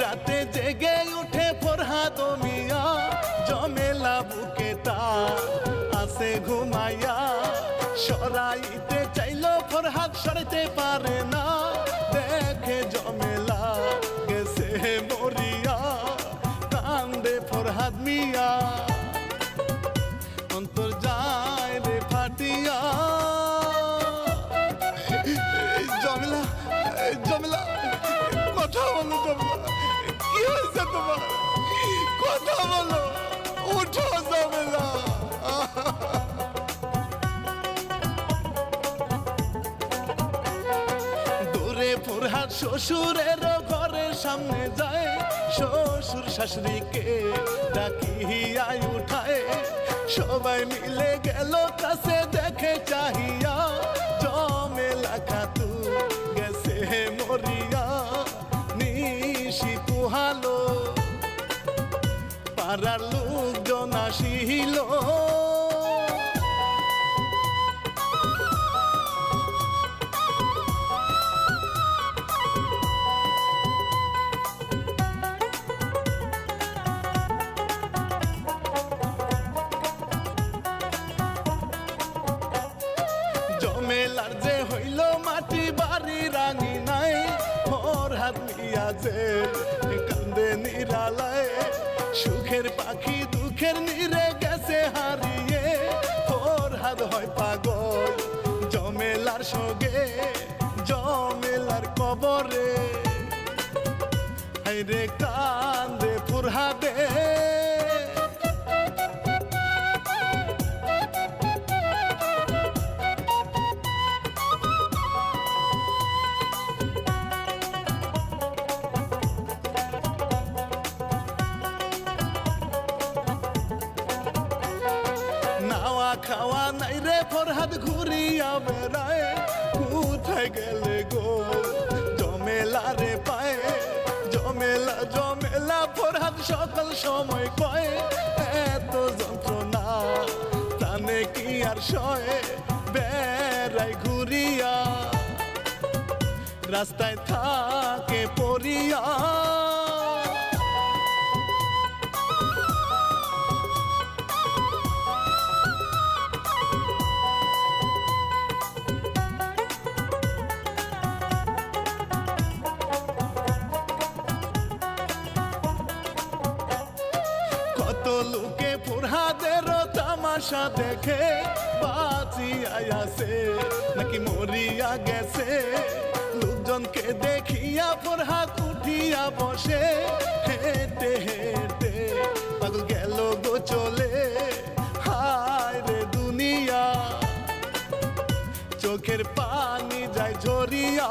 রাতে জেগে উঠে ফরহাদ মিয়া, জমেলা বুকে তার আসে ঘুমাইয়া। সরাইতে চাইলো ফরহাদ, সরাইতে পারে না। দেখে জমেলা গেছে মরিয়া, কান্দে ফরহাদ মিয়া। অন্তর যায় রে ফাটিয়া। জমেলা জমেলা, কথা বলো তোমার কথা বলো? উঠো জমেলা। দূরে ফুরহাদ শ্বশুরের ঘরের সামনে যায়। শ্বশুর শাশুড়িকে ডাকিয়াই উঠায়। সবাই মিলে গেল কাছে দেখে চাহিয়া পুহালো পাড়ার লোকজন আসিল। সুখের পাখি দুঃখের নিরে গেছে হারিয়ে। ওর হাত হয় পাগল, জমেলার সঙ্গে, জমেলার কবরে। রে কান্দে ফুরহাদে। খাওয়া নাই রে ফরহাদ, ঘুরিয়া বেড়ায়। কোথায় গেলে গো? জমেলা রে পায়ে জমেলা জমেলা ফরহাদ সকল সময় কয়। এত যন্ত্রণা জানে কি আর সয়ে? বেড়াই ঘুরিয়া, রাস্তায় থাকে পড়িয়া। কত লোকে ফুরহাদের তামাশা দেখে বাঁচি আয়াছে নাকি মরিয়া গেছে? লোকজনকে দেখিয়া ফুরহাদ উঠিয়া বসে, হেঁটে হেঁটে পাগল গেল গো চলে। হায় রে দুনিয়া, চোখের পানি যায় ঝরিয়া।